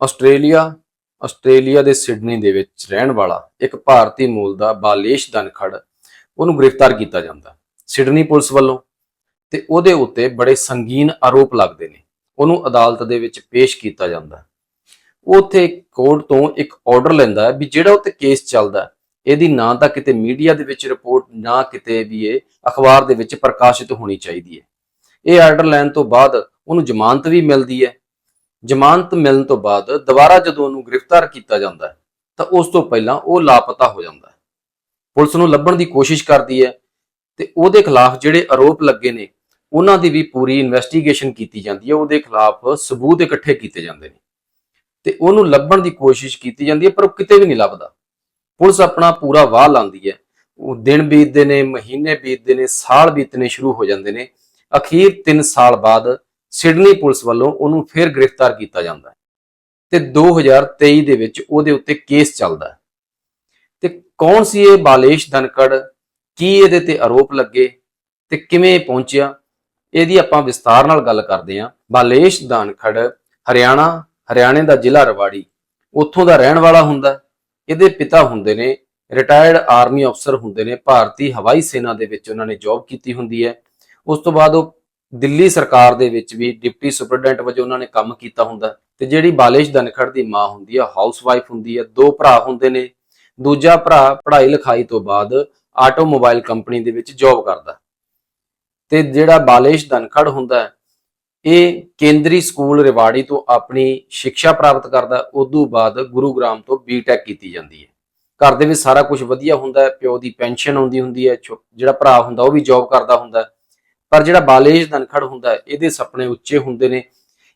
Australia Australia ਦੇ Sydney ਦੇ ਵਿੱਚ ਰਹਿਣ ਵਾਲਾ ਇੱਕ ਭਾਰਤੀ ਮੂਲ ਦਾ ਬਾਲੇਸ਼ ਦਨਖੜ ਉਹਨੂੰ ਗ੍ਰਿਫਤਾਰ ਕੀਤਾ ਜਾਂਦਾ। ਸਿਡਨੀ ਪੁਲਿਸ ਵੱਲੋਂ ਤੇ ਉਹਦੇ ਉੱਤੇ ਬੜੇ ਸੰਗੀਨ ਆਰੋਪ ਲੱਗਦੇ ਨੇ। ਉਹਨੂੰ ਅਦਾਲਤ ਦੇ ਵਿੱਚ ਪੇਸ਼ ਕੀਤਾ ਜਾਂਦਾ। ਉਹ ਉੱਥੇ ਕੋਰਟ ਤੋਂ ਇੱਕ ਆਰਡਰ ਲੈਂਦਾ ਵੀ ਜਿਹੜਾ ਉੱਤੇ ਕੇਸ ਚੱਲਦਾ ਇਹਦੀ ਨਾ ਤਾਂ ਕਿਤੇ ਮੀਡੀਆ ਦੇ ਵਿੱਚ ਰਿਪੋਰਟ, ਨਾ ਕਿਤੇ ਵੀ ਇਹ ਅਖਬਾਰ ਦੇ ਵਿੱਚ ਪ੍ਰਕਾਸ਼ਿਤ ਹੋਣੀ ਚਾਹੀਦੀ ਹੈ। ਇਹ ਆਰਡਰ ਲੈਣ ਤੋਂ ਬਾਅਦ ਉਹਨੂੰ ਜ਼ਮਾਨਤ ਵੀ ਮਿਲਦੀ ਹੈ ਜ਼ਮਾਨਤ ਮਿਲਣ ਤੋਂ ਬਾਅਦ ਦੁਬਾਰਾ ਜਦੋਂ ਉਹਨੂੰ ਗ੍ਰਿਫਤਾਰ ਕੀਤਾ ਜਾਂਦਾ ਹੈ, ਤਾਂ ਉਸ ਤੋਂ ਪਹਿਲਾਂ ਉਹ ਲਾਪਤਾ ਹੋ ਜਾਂਦਾ ਹੈ। ਪੁਲਿਸ ਨੂੰ ਲੱਭਣ ਦੀ ਕੋਸ਼ਿਸ਼ ਕਰਦੀ ਹੈ ਤੇ ਉਹਦੇ ਖਿਲਾਫ ਜਿਹੜੇ ਆਰੋਪ ਲੱਗੇ ਨੇ ਉਹਨਾਂ ਦੀ ਵੀ ਪੂਰੀ ਇਨਵੈਸਟੀਗੇਸ਼ਨ ਕੀਤੀ ਜਾਂਦੀ ਹੈ। ਉਹਦੇ ਖਿਲਾਫ ਸਬੂਤ ਇਕੱਠੇ ਕੀਤੇ ਜਾਂਦੇ ਨੇ ਤੇ ਉਹਨੂੰ ਲੱਭਣ ਦੀ ਕੋਸ਼ਿਸ਼ ਕੀਤੀ ਜਾਂਦੀ ਹੈ ਪਰ ਉਹ ਕਿਤੇ ਵੀ ਨਹੀਂ ਲੱਭਦਾ। ਪੁਲਿਸ ਆਪਣਾ ਪੂਰਾ ਵਾਹ ਲਾਉਂਦੀ ਹੈ। ਉਹ ਦਿਨ ਬੀਤਦੇ ਨੇ ਮਹੀਨੇ ਬੀਤਦੇ ਨੇ ਸਾਲ ਬੀਤਨੇ ਸ਼ੁਰੂ ਹੋ ਜਾਂਦੇ ਨੇ। ਅਖੀਰ 3 ਸਾਲ ਬਾਅਦ ਸਿਡਨੀ ਪੁਲਿਸ ਵੱਲੋਂ ਉਹਨੂੰ ਫਿਰ ਗ੍ਰਿਫਤਾਰ ਕੀਤਾ ਜਾਂਦਾ ਹੈ। ਤੇ 2023 ਦੇ ਵਿੱਚ ਉਹਦੇ ਉੱਤੇ ਕੇਸ ਚੱਲਦਾ ਹੈ। ਤੇ ਕੌਣ ਸੀ ਇਹ ਬਾਲੇਸ਼ ਧਨਕੜ ਕੀ ਇਹਦੇ ਤੇ ਆਰੋਪ ਲੱਗੇ? ਤੇ ਕਿਵੇਂ ਪਹੁੰਚਿਆ? ਇਹਦੀ ਆਪਾਂ ਵਿਸਤਾਰ ਨਾਲ ਗੱਲ ਕਰਦੇ ਹਾਂ। ਬਾਲੇਸ਼ ਧਨਖੜ ਹਰਿਆਣਾ, ਹਰਿਆਣੇ ਦਾ ਜ਼ਿਲ੍ਹਾ ਰਵਾੜੀ, ਉੱਥੋਂ ਦਾ ਰਹਿਣ ਵਾਲਾ ਹੁੰਦਾ ਇਹਦੇ ਪਿਤਾ ਹੁੰਦੇ ਨੇ ਰਿਟਾਇਰਡ ਆਰਮੀ ਅਫਸਰ ਹੁੰਦੇ ਨੇ, ਭਾਰਤੀ ਹਵਾਈ ਸੈਨਾ ਦੇ ਵਿੱਚ ਉਹਨਾਂ ਨੇ ਜੌਬ ਕੀਤੀ ਹੁੰਦੀ ਹੈ। ਉਸ ਤੋਂ ਬਾਅਦ ਉਹ ਦਿੱਲੀ ਸਰਕਾਰ ਦੇ ਵਿੱਚ ਵੀ ਡਿਪਟੀ ਸੁਪਰਡੈਂਟ ਵਜੋਂ ਉਹਨਾਂ ਨੇ ਕੰਮ ਕੀਤਾ ਹੁੰਦਾ ਹੈ। ਤੇ ਜਿਹੜੀ ਬਾਲੇਸ਼ ਧਨਖੜ ਦੀ ਮਾਂ ਹੁੰਦੀ ਹੈ ਹਾਊਸਵਾਈਫ ਹੁੰਦੀ ਹੈ ਦੋ ਭਰਾ ਹੁੰਦੇ ਨੇ। ਦੂਜਾ ਭਰਾ ਪੜ੍ਹਾਈ ਲਿਖਾਈ ਤੋਂ ਬਾਅਦ ਆਟੋਮੋਬਾਈਲ ਕੰਪਨੀ ਦੇ ਵਿੱਚ ਜੌਬ ਕਰਦਾ ਤੇ ਜਿਹੜਾ ਬਾਲੇਸ਼ ਧਨਖੜ ਹੁੰਦਾ ਇਹ ਕੇਂਦਰੀ ਸਕੂਲ ਰਿਵਾੜੀ ਤੋਂ ਆਪਣੀ ਸਿੱਖਿਆ ਪ੍ਰਾਪਤ ਕਰਦਾ ਉਦੋਂ ਬਾਅਦ ਗੁਰੂਗ੍ਰਾਮ ਤੋਂ ਬੀਟੈਕ ਕੀਤੀ ਜਾਂਦੀ ਹੈ। ਘਰ ਦੇ ਵਿੱਚ ਸਾਰਾ ਕੁਝ ਵਧੀਆ ਹੁੰਦਾ ਪਿਓ ਦੀ ਪੈਨਸ਼ਨ ਆਉਂਦੀ ਹੁੰਦੀ ਹੈ, ਛੋ- ਜਿਹੜਾ ਭਰਾ ਹੁੰਦਾ ਉਹ ਵੀ ਜੌਬ ਕਰਦਾ ਹੁੰਦਾ ਪਰ ਜਿਹੜਾ ਬਾਲੇਸ਼ ਧਨਖੜ ਹੁੰਦਾ ਹੈ, ਇਹਦੇ ਸੁਪਨੇ ਉੱਚੇ ਹੁੰਦੇ ਨੇ।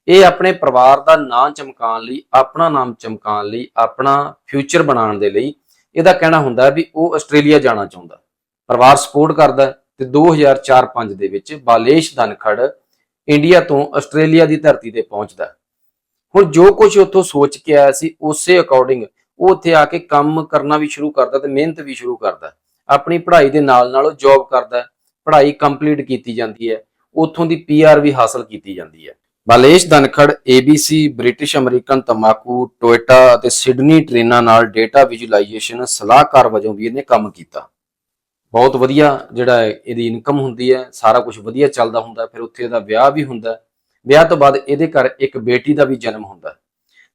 ਇਹ ਆਪਣੇ ਪਰਿਵਾਰ ਦਾ ਨਾਂ ਚਮਕਾਉਣ ਲਈ, ਆਪਣਾ ਨਾਮ ਚਮਕਾਉਣ ਲਈ, ਆਪਣਾ ਫਿਊਚਰ ਬਣਾਉਣ ਦੇ ਲਈ ਇਹਦਾ ਕਹਿਣਾ ਹੁੰਦਾ ਵੀ ਉਹ ਆਸਟ੍ਰੇਲੀਆ ਜਾਣਾ ਚਾਹੁੰਦਾ। ਪਰਿਵਾਰ ਸਪੋਰਟ ਕਰਦਾ ਹੈ ਤੇ 2004-5 ਦੇ ਵਿੱਚ ਬਾਲੇਸ਼ ਧਨਖੜ ਇੰਡੀਆ ਤੋਂ ਆਸਟ੍ਰੇਲੀਆ ਦੀ ਧਰਤੀ ਤੇ ਪਹੁੰਚਦਾ ਹੁਣ ਜੋ ਕੁਝ ਉੱਥੋਂ ਸੋਚ ਕੇ ਆਇਆ ਸੀ, ਉਸੇ ਅਕੋਰਡਿੰਗ ਉਹ ਉੱਥੇ ਆ ਕੇ ਕੰਮ ਕਰਨਾ ਵੀ ਸ਼ੁਰੂ ਕਰਦਾ ਤੇ ਮਿਹਨਤ ਵੀ ਸ਼ੁਰੂ ਕਰਦਾ ਆਪਣੀ ਪੜ੍ਹਾਈ ਦੇ ਨਾਲ ਨਾਲ ਉਹ ਜੌਬ ਕਰਦਾ ਪੜ੍ਹਾਈ ਕੰਪਲੀਟ ਕੀਤੀ ਜਾਂਦੀ ਹੈ, ਉੱਥੋਂ ਦੀ ਪੀਆਰ ਵੀ ਹਾਸਲ ਕੀਤੀ ਜਾਂਦੀ ਹੈ। Balesh Dhankhar ABC British American ਤਮਾਕੂ Toyota ਅਤੇ ਸਿਡਨੀ ਟ੍ਰੇਨਾਂ ਨਾਲ ਡੇਟਾ ਵਿਜ਼ੂਅਲਾਈਜੇਸ਼ਨ ਸਲਾਹਕਾਰ ਵਜੋਂ ਵੀ ਇਹਨੇ ਕੰਮ ਕੀਤਾ। ਬਹੁਤ ਵਧੀਆ ਜਿਹੜਾ ਇਹਦੀ ਇਨਕਮ ਹੁੰਦੀ ਹੈ, ਸਾਰਾ ਕੁਝ ਵਧੀਆ ਚੱਲਦਾ ਹੁੰਦਾ, ਫਿਰ ਉੱਥੇ ਇਹਦਾ ਵਿਆਹ ਵੀ ਹੁੰਦਾ ਵਿਆਹ ਤੋਂ ਬਾਅਦ ਇਹਦੇ ਘਰ ਇੱਕ ਬੇਟੀ ਦਾ ਵੀ ਜਨਮ ਹੁੰਦਾ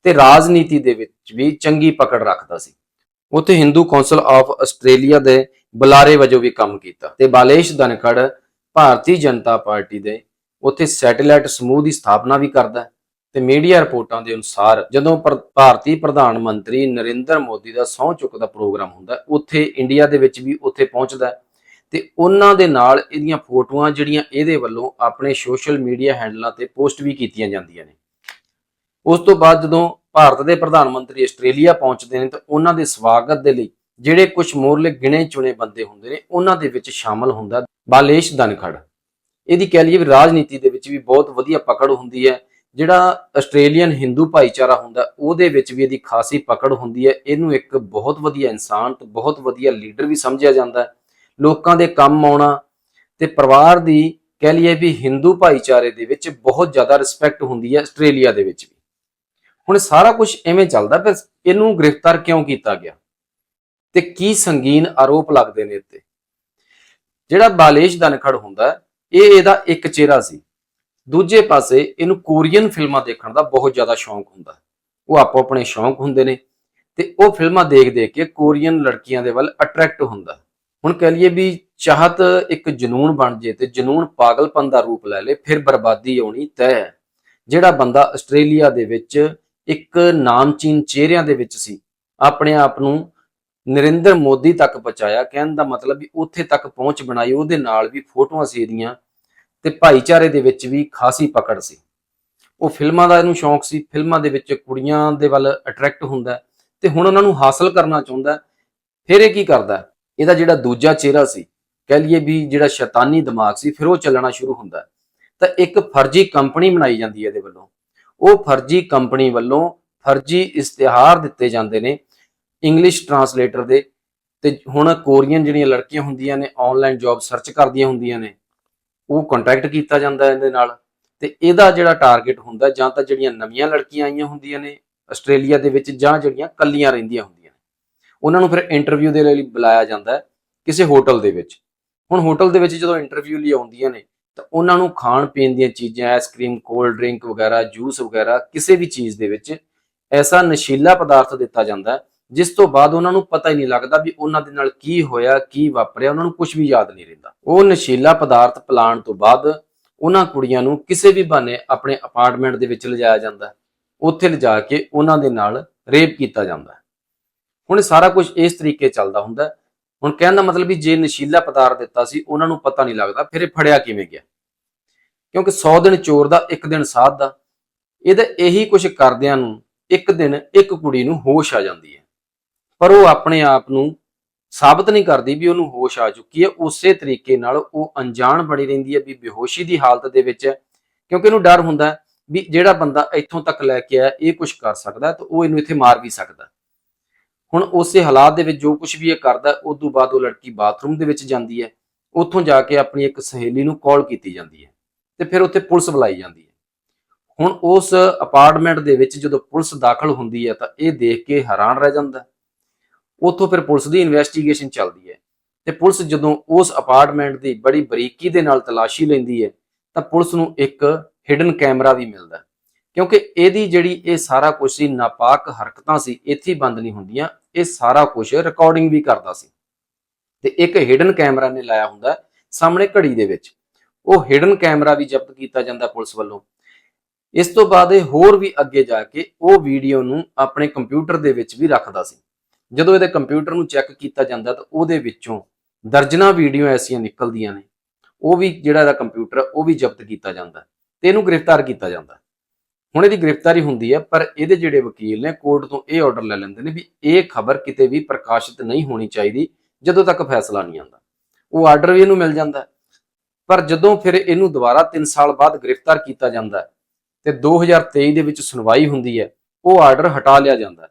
ਤੇ ਰਾਜਨੀਤੀ ਦੇ ਵਿੱਚ ਵੀ ਚੰਗੀ ਪਕੜ ਰੱਖਦਾ ਸੀ। ਉੱਥੇ ਹਿੰਦੂ ਕੌਂਸਲ ਆਫ ਆਸਟ੍ਰੇਲੀਆ ਦੇ ਬੁਲਾਰੇ ਵਜੋਂ ਵੀ ਕੰਮ ਕੀਤਾ ਤੇ ਬਾਲੇਸ਼ ਧਨਖੜ ਭਾਰਤੀ ਜਨਤਾ ਪਾਰਟੀ ਦੇ ਉੱਥੇ ਸੈਟੇਲਾਈਟ ਸਮੂਹ ਦੀ ਸਥਾਪਨਾ ਵੀ ਕਰਦਾ ਹੈ ਤੇ ਮੀਡੀਆ ਰਿਪੋਰਟਾਂ ਦੇ ਅਨੁਸਾਰ ਜਦੋਂ ਪਰ- ਭਾਰਤੀ ਪ੍ਰਧਾਨ ਮੰਤਰੀ ਨਰਿੰਦਰ ਮੋਦੀ ਦਾ ਸਹੁੰ ਚੁੱਕ ਦਾ ਪ੍ਰੋਗਰਾਮ ਹੁੰਦਾ ਉੱਥੇ ਇੰਡੀਆ ਦੇ ਵਿੱਚ ਵੀ ਉੱਥੇ ਪਹੁੰਚਦਾ ਹੈ ਤੇ ਉਹਨਾਂ ਦੇ ਨਾਲ ਇਹਦੀਆਂ ਫੋਟੋਆਂ ਜਿਹੜੀਆਂ ਇਹਦੇ ਵੱਲੋਂ ਆਪਣੇ ਸੋਸ਼ਲ ਮੀਡੀਆ ਹੈਂਡਲਾਂ ਤੇ ਪੋਸਟ ਵੀ ਕੀਤੀਆਂ ਜਾਂਦੀਆਂ ਨੇ। ਉਸ ਤੋਂ ਬਾਅਦ ਜਦੋਂ ਭਾਰਤ ਦੇ ਪ੍ਰਧਾਨ ਮੰਤਰੀ ਆਸਟ੍ਰੇਲੀਆ ਪਹੁੰਚਦੇ ਨੇ ਤਾਂ ਉਹਨਾਂ ਦੇ ਸਵਾਗਤ ਦੇ ਲਈ ਜਿਹੜੇ ਕੁਝ ਮੋਰਲੇ ਗਿਣੇ ਚੁਣੇ ਬੰਦੇ ਹੁੰਦੇ ਨੇ, ਉਹਨਾਂ ਦੇ ਵਿੱਚ ਸ਼ਾਮਲ ਹੁੰਦਾ ਬਾਲੇਸ਼ ਦਨਖੜ। ਇਹਦੀ ਕਹਿ ਲਈਏ ਵੀ ਰਾਜਨੀਤੀ ਦੇ ਵਿੱਚ ਵੀ ਬਹੁਤ ਵਧੀਆ ਪਕੜ ਹੁੰਦੀ ਹੈ। ਜਿਹੜਾ ਆਸਟ੍ਰੇਲੀਅਨ ਹਿੰਦੂ ਭਾਈਚਾਰਾ ਹੁੰਦਾ, ਉਹਦੇ ਵਿੱਚ ਵੀ ਇਹਦੀ ਖਾਸੀ ਪਕੜ ਹੁੰਦੀ ਹੈ। ਇਹਨੂੰ ਇੱਕ ਬਹੁਤ ਵਧੀਆ ਇਨਸਾਨ ਤੇ ਬਹੁਤ ਵਧੀਆ ਲੀਡਰ ਵੀ ਸਮਝਿਆ ਜਾਂਦਾ ਹੈ। ਲੋਕਾਂ ਦੇ ਕੰਮ ਆਉਣਾ ਤੇ ਪਰਿਵਾਰ ਦੀ ਕਹਿ ਲਈਏ ਵੀ ਹਿੰਦੂ ਭਾਈਚਾਰੇ ਦੇ ਵਿੱਚ ਬਹੁਤ ਜ਼ਿਆਦਾ ਰਿਸਪੈਕਟ ਹੁੰਦੀ ਹੈ ਆਸਟ੍ਰੇਲੀਆ ਦੇ ਵਿੱਚ ਵੀ। ਹੁਣ ਸਾਰਾ ਕੁਝ ਐਵੇਂ ਚੱਲਦਾ ਫਿਰ ਇਹਨੂੰ ਗ੍ਰਿਫਤਾਰ ਕਿਉਂ ਕੀਤਾ ਗਿਆ? ਤੇ ਕੀ ਸੰਗੀਨ ਆਰੋਪ ਲੱਗਦੇ ਨੇ ਇੱਥੇ? ਜਿਹੜਾ ਬਾਲੇਸ਼ ਧਨਖੜ ਹੁੰਦਾ, ਇਹ ਇਹਦਾ ਇੱਕ ਚਿਹਰਾ ਸੀ। ਦੂਜੇ ਪਾਸੇ ਇਹਨੂੰ ਕੋਰੀਅਨ ਫਿਲਮਾਂ ਦੇਖਣ ਦਾ ਬਹੁਤ ਜ਼ਿਆਦਾ ਸ਼ੌਂਕ ਹੁੰਦਾ। ਉਹ ਆਪੋ ਆਪਣੇ ਸ਼ੌਂਕ ਹੁੰਦੇ ਨੇ ਤੇ ਉਹ ਫਿਲਮਾਂ ਦੇਖ ਦੇਖ ਕੇ ਕੋਰੀਅਨ ਲੜਕੀਆਂ ਦੇ ਵੱਲ ਅਟਰੈਕਟ ਹੁੰਦਾ। ਹੈ। ਹੁਣ ਕਹਿ ਲਈਏ ਵੀ ਚਾਹਤ ਇੱਕ ਜਨੂਨ ਬਣ ਜੇ ਤੇ ਜਨੂਨ ਪਾਗਲਪਨ ਦਾ ਰੂਪ ਲੈ ਲੇ, ਫਿਰ ਬਰਬਾਦੀ ਆਉਣੀ ਤੈਅ ਹੈ। ਜਿਹੜਾ ਬੰਦਾ ਆਸਟ੍ਰੇਲੀਆ ਦੇ ਵਿੱਚ ਇੱਕ ਨਾਮਚੀਨ ਚਿਹਰਿਆਂ ਦੇ ਵਿੱਚ ਸੀ, ਆਪਣੇ ਆਪ ਨੂੰ ਨਰਿੰਦਰ ਮੋਦੀ ਤੱਕ ਪਹੁੰਚਾਇਆ। ਕਹਿਣ ਦਾ ਮਤਲਬ ਵੀ ਉੱਥੇ ਤੱਕ ਪਹੁੰਚ ਬਣਾਈ। ਉਹਦੇ ਨਾਲ ਵੀ ਫੋਟੋਆਂ ਸੀ ਇਹਦੀਆਂ ਤੇ ਭਾਈਚਾਰੇ ਦੇ ਵਿੱਚ ਵੀ ਖਾਸੀ ਪਕੜ ਸੀ। ਉਹ ਫਿਲਮਾਂ ਦਾ ਇਹਨੂੰ ਸ਼ੌਂਕ ਸੀ। ਫਿਲਮਾਂ ਦੇ ਵਿੱਚ ਕੁੜੀਆਂ ਦੇ ਵੱਲ ਅਟਰੈਕਟ ਹੁੰਦਾ ਹੈ ਤੇ ਹੁਣ ਉਹਨਾਂ ਨੂੰ ਹਾਸਲ ਕਰਨਾ ਚਾਹੁੰਦਾ ਫਿਰ ਇਹ ਕੀ ਕਰਦਾ ਇਹਦਾ ਜਿਹੜਾ ਦੂਜਾ ਚਿਹਰਾ ਸੀ, ਕਹਿ ਲਈਏ ਵੀ ਜਿਹੜਾ ਸ਼ੈਤਾਨੀ ਦਿਮਾਗ ਸੀ, ਫਿਰ ਉਹ ਚੱਲਣਾ ਸ਼ੁਰੂ ਹੁੰਦਾ ਤਾਂ ਇੱਕ ਫਰਜ਼ੀ ਕੰਪਨੀ ਬਣਾਈ ਜਾਂਦੀ ਹੈ ਇਹਦੇ ਵੱਲੋਂ। ਉਹ ਫਰਜ਼ੀ ਕੰਪਨੀ ਵੱਲੋਂ ਫਰਜ਼ੀ ਇਸ਼ਤਿਹਾਰ ਦਿੱਤੇ ਜਾਂਦੇ ਨੇ ਇੰਗਲਿਸ਼ ਟਰਾਂਸਲੇਟਰ ਦੇ ਤੇ ਹੁਣ ਕੋਰੀਅਨ ਜਿਹੜੀਆਂ ਲੜਕੀਆਂ ਹੁੰਦੀਆਂ ਨੇ ਆਨਲਾਈਨ ਜੌਬ ਸਰਚ ਕਰਦੀਆਂ ਹੁੰਦੀਆਂ ਨੇ, ਉਹ ਕੰਟੈਕਟ ਕੀਤਾ ਜਾਂਦਾ ਇਹਦੇ ਨਾਲ ਤੇ ਇਹਦਾ ਜਿਹੜਾ ਟਾਰਗੇਟ ਹੁੰਦਾ, ਜਾਂ ਤਾਂ ਜਿਹੜੀਆਂ ਨਵੀਆਂ ਲੜਕੀਆਂ ਆਈਆਂ ਹੁੰਦੀਆਂ ਨੇ ਆਸਟ੍ਰੇਲੀਆ ਦੇ ਵਿੱਚ, ਜਾਂ ਜਿਹੜੀਆਂ ਕੱਲੀਆਂ ਰਹਿੰਦੀਆਂ ਹੁੰਦੀਆਂ ਨੇ, ਉਹਨਾਂ ਨੂੰ ਫਿਰ ਇੰਟਰਵਿਊ ਦੇ ਲਈ ਬੁਲਾਇਆ ਜਾਂਦਾ ਕਿਸੇ ਹੋਟਲ ਦੇ ਵਿੱਚ। ਹੁਣ ਹੋਟਲ ਦੇ ਵਿੱਚ ਜਦੋਂ ਇੰਟਰਵਿਊ ਲਈ ਆਉਂਦੀਆਂ ਨੇ, ਤਾਂ ਉਹਨਾਂ ਨੂੰ ਖਾਣ ਪੀਣ ਦੀਆਂ ਚੀਜ਼ਾਂ ਆਈਸਕ੍ਰੀਮ ਕੋਲਡ ਡਰਿੰਕ ਵਗੈਰਾ ਜੂਸ ਵਗੈਰਾ, ਕਿਸੇ ਵੀ ਚੀਜ਼ ਦੇ ਵਿੱਚ ਐਸਾ ਨਸ਼ੀਲਾ ਪਦਾਰਥ ਦਿੱਤਾ ਜਾਂਦਾ ਜਿਸ ਤੋਂ ਬਾਅਦ ਉਹਨਾਂ ਨੂੰ ਪਤਾ ਹੀ ਨਹੀਂ ਲੱਗਦਾ ਵੀ ਉਹਨਾਂ ਦੇ ਨਾਲ ਕੀ ਹੋਇਆ, ਕੀ ਵਾਪਰਿਆ, ਉਹਨਾਂ ਨੂੰ ਕੁਝ ਵੀ ਯਾਦ ਨਹੀਂ ਰਹਿੰਦਾ। ਉਹ ਨਸ਼ੀਲਾ ਪਦਾਰਥ ਪਲਾਣ ਤੋਂ ਬਾਅਦ ਉਹਨਾਂ ਕੁੜੀਆਂ ਨੂੰ ਕਿਸੇ ਵੀ ਬਹਾਨੇ ਆਪਣੇ ਅਪਾਰਟਮੈਂਟ ਦੇ ਵਿੱਚ ਲਿਜਾਇਆ ਜਾਂਦਾ ਉੱਥੇ ਲਿਜਾ ਕੇ ਉਹਨਾਂ ਦੇ ਨਾਲ ਰੇਪ ਕੀਤਾ ਜਾਂਦਾ ਹੁਣ ਸਾਰਾ ਕੁਝ ਇਸ ਤਰੀਕੇ ਚੱਲਦਾ ਹੁੰਦਾ ਹੁਣ ਕਹਿਣ ਦਾ ਮਤਲਬ ਵੀ ਜੇ ਨਸ਼ੀਲਾ ਪਦਾਰਥ ਦਿੱਤਾ ਸੀ, ਉਹਨਾਂ ਨੂੰ ਪਤਾ ਨਹੀਂ ਲੱਗਦਾ ਫਿਰ ਇਹ ਫੜਿਆ ਕਿਵੇਂ ਗਿਆ। ਕਿਉਂਕਿ 100 ਦਿਨ ਚੋਰ ਦਾ, ਇੱਕ ਦਿਨ ਸਾਧ ਦਾ, ਇਹਦਾ ਇਹੀ ਕੁਝ ਕਰਦਿਆਂ ਨੂੰ ਇੱਕ ਦਿਨ ਇੱਕ ਕੁੜੀ ਨੂੰ ਹੋਸ਼ ਆ ਜਾਂਦੀ ਹੈ। ਪਰ ਉਹ ਆਪਣੇ ਆਪ ਨੂੰ ਸਾਬਤ ਨਹੀਂ ਕਰਦੀ ਵੀ ਉਹਨੂੰ ਹੋਸ਼ ਆ ਚੁੱਕੀ ਹੈ। ਉਸੇ ਤਰੀਕੇ ਨਾਲ ਉਹ ਅਣਜਾਣ ਬਣੀ ਰਹਿੰਦੀ ਹੈ ਵੀ ਬੇਹੋਸ਼ੀ ਦੀ ਹਾਲਤ ਦੇ ਵਿੱਚ ਹੈ। ਕਿਉਂਕਿ ਇਹਨੂੰ ਡਰ ਹੁੰਦਾ ਵੀ ਜਿਹੜਾ ਬੰਦਾ ਇੱਥੋਂ ਤੱਕ ਲੈ ਕੇ ਆਇਆ, ਇਹ ਕੁਝ ਕਰ ਸਕਦਾ ਤਾਂ ਉਹ ਇਹਨੂੰ ਇੱਥੇ ਮਾਰ ਵੀ ਸਕਦਾ ਹੁਣ ਉਸੇ ਹਾਲਾਤ ਦੇ ਵਿੱਚ ਜੋ ਕੁਝ ਵੀ ਇਹ ਕਰਦਾ ਉਸ ਤੋਂ ਬਾਅਦ ਉਹ ਲੜਕੀ ਬਾਥਰੂਮ ਦੇ ਵਿੱਚ ਜਾਂਦੀ ਹੈ। ਉੱਥੋਂ ਜਾ ਕੇ ਆਪਣੀ ਇੱਕ ਸਹੇਲੀ ਨੂੰ ਕਾਲ ਕੀਤੀ ਜਾਂਦੀ ਹੈ ਤੇ ਫਿਰ ਉੱਥੇ ਪੁਲਿਸ ਬੁਲਾਈ ਜਾਂਦੀ ਹੈ। ਹੁਣ ਉਸ ਅਪਾਰਟਮੈਂਟ ਦੇ ਵਿੱਚ ਜਦੋਂ ਪੁਲਿਸ ਦਾਖਲ ਹੁੰਦੀ ਹੈ ਤਾਂ ਇਹ ਦੇਖ ਕੇ ਹੈਰਾਨ ਰਹਿ ਜਾਂਦਾ ਉੱਥੋਂ ਫਿਰ ਪੁਲਿਸ ਦੀ ਇਨਵੈਸਟੀਗੇਸ਼ਨ ਚੱਲਦੀ ਹੈ। ਤੇ ਪੁਲਿਸ ਜਦੋਂ ਉਸ ਅਪਾਰਟਮੈਂਟ ਦੀ ਬੜੀ ਬਰੀਕੀ ਦੇ ਨਾਲ ਤਲਾਸ਼ੀ ਲੈਂਦੀ ਹੈ, ਤਾਂ ਪੁਲਿਸ ਨੂੰ ਇੱਕ ਹਿਡਨ ਕੈਮਰਾ ਵੀ ਮਿਲਦਾ ਕਿਉਂਕਿ ਇਹਦੀ ਜਿਹੜੀ ਇਹ ਸਾਰਾ ਕੁਝ ਸੀ, ਨਾਪਾਕ ਹਰਕਤਾਂ ਸੀ, ਇੱਥੇ ਬੰਦ ਨਹੀਂ ਹੁੰਦੀਆਂ, ਇਹ ਸਾਰਾ ਕੁਝ ਰਿਕਾਰਡਿੰਗ ਵੀ ਕਰਦਾ ਸੀ। ਤੇ ਇੱਕ ਹਿਡਨ ਕੈਮਰਾ ਨੇ ਲਾਇਆ ਹੁੰਦਾ ਸਾਹਮਣੇ ਘੜੀ ਦੇ ਵਿੱਚ। ਉਹ ਹਿਡਨ ਕੈਮਰਾ ਵੀ ਜ਼ਬਤ ਕੀਤਾ ਜਾਂਦਾ ਪੁਲਿਸ ਵੱਲੋਂ। ਇਸ ਤੋਂ ਬਾਅਦ ਇਹ ਹੋਰ ਵੀ ਅੱਗੇ ਜਾ ਕੇ ਉਹ ਵੀਡੀਓ ਨੂੰ ਆਪਣੇ ਕੰਪਿਊਟਰ ਦੇ ਵਿੱਚ ਵੀ ਰੱਖਦਾ ਸੀ। ਜਦੋਂ ਇਹਦੇ ਕੰਪਿਊਟਰ ਨੂੰ ਚੈੱਕ ਕੀਤਾ ਜਾਂਦਾ ਤਾਂ ਉਹਦੇ ਵਿੱਚੋਂ ਦਰਜਨਾਂ ਵੀਡੀਓ ਐਸੀਆਂ ਨਿਕਲਦੀਆਂ ਨੇ। ਉਹ ਵੀ ਜਿਹੜਾ ਇਹਦਾ ਕੰਪਿਊਟਰ ਆ, ਉਹ ਵੀ ਜ਼ਬਤ ਕੀਤਾ ਜਾਂਦਾ ਤੇ ਇਹਨੂੰ ਗ੍ਰਿਫਤਾਰ ਕੀਤਾ ਜਾਂਦਾ ਹੁਣ ਇਹਦੀ ਗ੍ਰਿਫਤਾਰੀ ਹੁੰਦੀ ਹੈ ਪਰ ਇਹਦੇ ਜਿਹੜੇ ਵਕੀਲ ਨੇ ਕੋਰਟ ਤੋਂ ਇਹ ਆਰਡਰ ਲੈ ਲੈਂਦੇ ਨੇ ਵੀ ਇਹ ਖਬਰ ਕਿਤੇ ਵੀ ਪ੍ਰਕਾਸ਼ਿਤ ਨਹੀਂ ਹੋਣੀ ਚਾਹੀਦੀ ਜਦੋਂ ਤੱਕ ਫੈਸਲਾ ਨਹੀਂ ਆਉਂਦਾ। ਉਹ ਆਰਡਰ ਵੀ ਇਹਨੂੰ ਮਿਲ ਜਾਂਦਾ ਪਰ ਜਦੋਂ ਫਿਰ ਇਹਨੂੰ ਦੁਬਾਰਾ 3 ਸਾਲ ਬਾਅਦ ਗ੍ਰਿਫਤਾਰ ਕੀਤਾ ਜਾਂਦਾ ਹੈ ਤੇ 2023 ਦੇ ਵਿੱਚ ਸੁਣਵਾਈ ਹੁੰਦੀ ਹੈ ਉਹ ਆਰਡਰ ਹਟਾ ਲਿਆ ਜਾਂਦਾ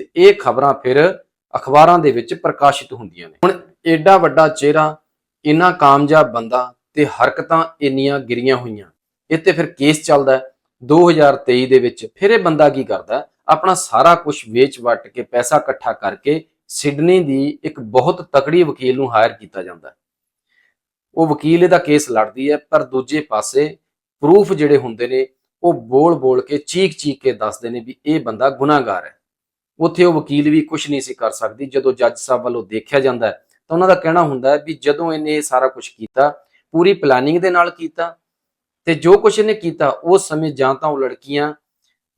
ਤੇ ਇਹ ਖਬਰਾਂ ਫਿਰ ਅਖਬਾਰਾਂ ਦੇ ਵਿੱਚ ਪ੍ਰਕਾਸ਼ਿਤ ਹੁੰਦੀਆਂ ਨੇ। ਹੁਣ ਐਡਾ ਵੱਡਾ ਚਿਹਰਾ, ਇੰਨਾ ਕਾਮਯਾਬ ਬੰਦਾ ਤੇ ਹਰਕਤਾਂ ਇੰਨੀਆਂ ਗਿਰੀਆਂ ਹੋਈਆਂ। ਇਹ ਤੇ ਫਿਰ ਕੇਸ ਚੱਲਦਾ ਹੈ। 2023 ਦੇ ਵਿੱਚ ਫਿਰ ਇਹ ਬੰਦਾ ਕੀ ਕਰਦਾ ਆਪਣਾ ਸਾਰਾ ਕੁਝ ਵੇਚ ਵਟ ਕੇ ਪੈਸਾ ਇਕੱਠਾ ਕਰਕੇ ਸਿਡਨੀ ਦੀ ਇੱਕ ਬਹੁਤ ਤਕੜੀ ਵਕੀਲ ਨੂੰ ਹਾਇਰ ਕੀਤਾ ਜਾਂਦਾ ਉਹ ਵਕੀਲ ਇਹਦਾ ਕੇਸ ਲੜਦੀ ਹੈ, ਪਰ ਦੂਜੇ ਪਾਸੇ ਪ੍ਰੂਫ ਜਿਹੜੇ ਹੁੰਦੇ ਨੇ, ਉਹ ਬੋਲ-ਬੋਲ ਕੇ, ਚੀਕ-ਚੀਕ ਕੇ ਦੱਸਦੇ ਨੇ ਵੀ ਇਹ ਬੰਦਾ ਗੁਨਾਹਗਾਰ ਹੈ। ਉੱਥੇ ਉਹ ਵਕੀਲ ਵੀ ਕੁਝ ਨਹੀਂ ਸੀ ਕਰ ਸਕਦੀ। ਜਦੋਂ ਜੱਜ ਸਾਹਿਬ ਵੱਲੋਂ ਦੇਖਿਆ ਜਾਂਦਾ ਤਾਂ ਉਹਨਾਂ ਦਾ ਕਹਿਣਾ ਹੁੰਦਾ ਵੀ ਜਦੋਂ ਇਹਨੇ ਇਹ ਸਾਰਾ ਕੁਝ ਕੀਤਾ, ਪੂਰੀ ਪਲੈਨਿੰਗ ਦੇ ਨਾਲ ਕੀਤਾ ਤੇ ਜੋ ਕੁਝ ਇਹਨੇ ਕੀਤਾ ਉਸ ਸਮੇਂ ਜਾਂ ਤਾਂ ਉਹ ਲੜਕੀਆਂ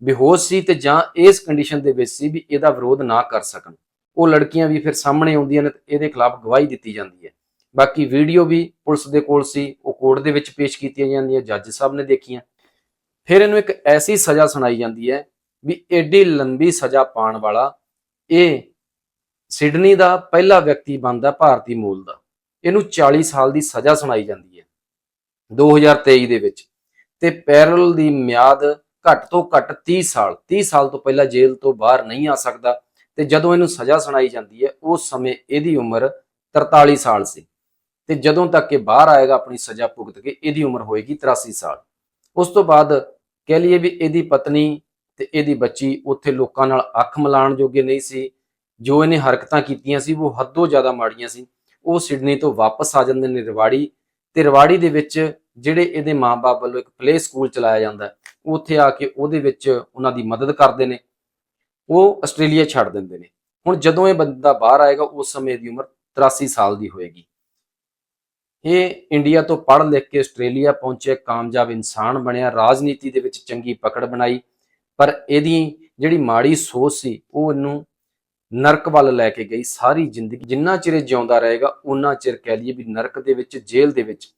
ਬੇਹੋਸ਼ ਸੀ ਤੇ ਜਾਂ ਇਸ ਕੰਡੀਸ਼ਨ ਦੇ ਵਿੱਚ ਸੀ ਵੀ ਇਹਦਾ ਵਿਰੋਧ ਨਾ ਕਰ ਸਕਣ। ਉਹ ਲੜਕੀਆਂ ਵੀ ਫਿਰ ਸਾਹਮਣੇ ਆਉਂਦੀਆਂ ਨੇ ਇਹਦੇ ਖਿਲਾਫ ਗਵਾਹੀ ਦਿੱਤੀ ਜਾਂਦੀ ਹੈ। ਬਾਕੀ ਵੀਡੀਓ ਵੀ ਪੁਲਿਸ ਦੇ ਕੋਲ ਸੀ, ਉਹ ਕੋਰਟ ਦੇ ਵਿੱਚ ਪੇਸ਼ ਕੀਤੀਆਂ ਜਾਂਦੀਆਂ, ਜੱਜ ਸਾਹਿਬ ਨੇ ਦੇਖੀਆਂ। ਫਿਰ ਇਹਨੂੰ ਇੱਕ ਐਸੀ ਸਜ਼ਾ ਸੁਣਾਈ ਜਾਂਦੀ ਹੈ ਵੀ ਐਡੀ ਲੰਬੀ ਸਜ਼ਾ ਪਾਉਣ ਵਾਲਾ ਇਹ ਸਿਡਨੀ ਦਾ ਪਹਿਲਾ ਵਿਅਕਤੀ ਬਣਦਾ ਭਾਰਤੀ ਮੂਲ ਦਾ। ਇਹਨੂੰ 40 ਸਾਲ ਦੀ ਸਜ਼ਾ ਸੁਣਾਈ ਜਾਂਦੀ ਹੈ। 2023 ਦੇ ਵਿੱਚ ਤੇ ਪੈਰਲ ਦੀ ਮਿਆਦ ਘੱਟ ਤੋਂ ਘੱਟ 30 ਸਾਲ 30 ਸਾਲ ਤੋਂ ਪਹਿਲਾਂ ਜੇਲ੍ਹ ਤੋਂ ਬਾਹਰ ਨਹੀਂ ਆ ਸਕਦਾ ਤੇ ਜਦੋਂ ਇਹਨੂੰ ਸਜ਼ਾ ਸੁਣਾਈ ਜਾਂਦੀ ਹੈ ਉਸ ਸਮੇਂ ਇਹਦੀ ਉਮਰ 43 ਸਾਲ ਸੀ। ਤੇ ਜਦੋਂ ਤੱਕ ਇਹ ਬਾਹਰ ਆਏਗਾ ਆਪਣੀ ਸਜ਼ਾ ਭੁਗਤ ਕੇ, ਇਹਦੀ ਉਮਰ ਹੋਏਗੀ 83 ਸਾਲ। ਉਸ ਤੋਂ ਬਾਅਦ ਕਹਿ ਲਈਏ ਵੀ ਇਹਦੀ ਪਤਨੀ ਤੇ ਇਹਦੀ ਬੱਚੀ ਉੱਥੇ ਲੋਕਾਂ ਨਾਲ ਅੱਖ ਮਿਲਾਉਣ ਜੋਗੇ ਨਹੀਂ ਸੀ। ਜੋ ਇਹਨੇ ਹਰਕਤਾਂ ਕੀਤੀਆਂ ਸੀ, ਉਹ ਹੱਦੋਂ ਜ਼ਿਆਦਾ ਮਾੜੀਆਂ ਸੀ। ਉਹ ਸਿਡਨੀ ਤੋਂ ਵਾਪਸ ਆ ਜਾਂਦੇ ਨੇ ਰਿਵਾੜੀ ਤੇ ਰਿਵਾੜੀ ਦੇ ਵਿੱਚ ਜਿਹੜੇ ਇਹਦੇ ਮਾਪੇ ਵੱਲੋਂ ਇੱਕ ਪਲੇ ਸਕੂਲ ਚਲਾਇਆ ਜਾਂਦਾ ਉੱਥੇ ਆ ਕੇ ਉਹਦੇ ਵਿੱਚ ਉਹਨਾਂ ਦੀ ਮਦਦ ਕਰਦੇ ਨੇ। ਉਹ ਆਸਟ੍ਰੇਲੀਆ ਛੱਡ ਦਿੰਦੇ ਨੇ। ਹੁਣ ਜਦੋਂ ਇਹ ਬੰਦਾ ਬਾਹਰ ਆਏਗਾ, ਉਸ ਸਮੇਂ ਦੀ ਉਮਰ 83 ਸਾਲ ਦੀ ਹੋਏਗੀ। ਇਹ ਇੰਡੀਆ ਤੋਂ ਪੜ੍ਹ ਲਿਖ ਕੇ ਆਸਟ੍ਰੇਲੀਆ ਪਹੁੰਚੇ ਕਾਮਯਾਬ ਇਨਸਾਨ ਬਣਿਆ, ਰਾਜਨੀਤੀ ਦੇ ਵਿੱਚ ਚੰਗੀ ਪਕੜ ਬਣਾਈ ਪਰ ਇਹਦੀ ਜਿਹੜੀ ਮਾੜੀ ਸੋਚ ਸੀ, ਉਹ ਇਹਨੂੰ ਨਰਕ ਵੱਲ ਲੈ ਕੇ ਗਈ ਸਾਰੀ ਜ਼ਿੰਦਗੀ। ਜਿੰਨਾ ਚਿਰ ਇਹ ਜਿਉਂਦਾ ਰਹੇਗਾ ਉਨਾ ਚਿਰ ਕਹਿ ਲਈਏ ਵੀ ਨਰਕ ਦੇ ਵਿੱਚ, ਜੇਲ੍ਹ ਦੇ ਵਿੱਚ,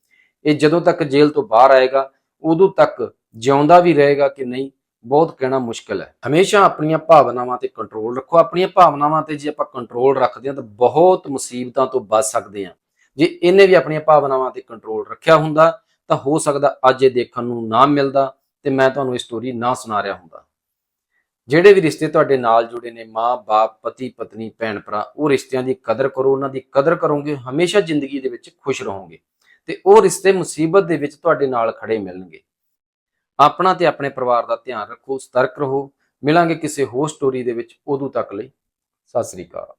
ਇਹ ਜਦੋਂ ਤੱਕ ਜੇਲ੍ਹ ਤੋਂ ਬਾਹਰ ਆਏਗਾ, ਉਦੋਂ ਤੱਕ ਜਿਉਂਦਾ ਵੀ ਰਹੇਗਾ ਕਿ ਨਹੀਂ, ਬਹੁਤ ਕਹਿਣਾ ਮੁਸ਼ਕਲ ਹੈ। ਹਮੇਸ਼ਾ ਆਪਣੀਆਂ ਭਾਵਨਾਵਾਂ ਤੇ ਕੰਟਰੋਲ ਰੱਖੋ। ਆਪਣੀਆਂ ਭਾਵਨਾਵਾਂ ਤੇ ਜੇ ਆਪਾਂ ਕੰਟਰੋਲ ਰੱਖਦੇ ਹਾਂ, ਤਾਂ ਬਹੁਤ ਮੁਸੀਬਤਾਂ ਤੋਂ ਬਚ ਸਕਦੇ ਹਾਂ। ਜੇ ਇਹਨੇ ਵੀ ਆਪਣੀਆਂ ਭਾਵਨਾਵਾਂ ਤੇ ਕੰਟਰੋਲ ਰੱਖਿਆ ਹੁੰਦਾ, ਤਾਂ ਹੋ ਸਕਦਾ ਅੱਜ ਇਹ ਦੇਖਣ ਨੂੰ ਨਾ ਮਿਲਦਾ ਤੇ ਮੈਂ ਤੁਹਾਨੂੰ ਇਹ ਸਟੋਰੀ ਨਾ ਸੁਣਾ ਰਿਹਾ ਹੁੰਦਾ। ਜਿਹੜੇ ਵੀ ਰਿਸ਼ਤੇ ਤੁਹਾਡੇ ਨਾਲ ਜੁੜੇ ਨੇ, ਮਾਂ, ਬਾਪ, ਪਤੀ, ਪਤਨੀ, ਭੈਣ, ਭਰਾ, ਉਹ ਰਿਸ਼ਤਿਆਂ ਦੀ ਕਦਰ ਕਰੋ, ਉਹਨਾਂ ਦੀ ਕਦਰ ਕਰੋਗੇ, ਹਮੇਸ਼ਾ ਜ਼ਿੰਦਗੀ ਦੇ ਵਿੱਚ ਖੁਸ਼ ਰਹੋਗੇ ਤੇ ਉਹ ਰਿਸ਼ਤੇ ਮੁਸੀਬਤ ਦੇ ਵਿੱਚ ਤੁਹਾਡੇ ਨਾਲ ਖੜੇ ਮਿਲਣਗੇ। ਆਪਣਾ ਤੇ ਆਪਣੇ ਪਰਿਵਾਰ ਦਾ ਧਿਆਨ ਰੱਖੋ, ਸਤਰਕ ਰਹੋ, ਮਿਲਾਂਗੇ ਕਿਸੇ ਹੋਰ ਸਟੋਰੀ ਦੇ ਵਿੱਚ ਉਦੋਂ ਤੱਕ ਲਈ। ਸਤਿ ਸ੍ਰੀ ਅਕਾਲ।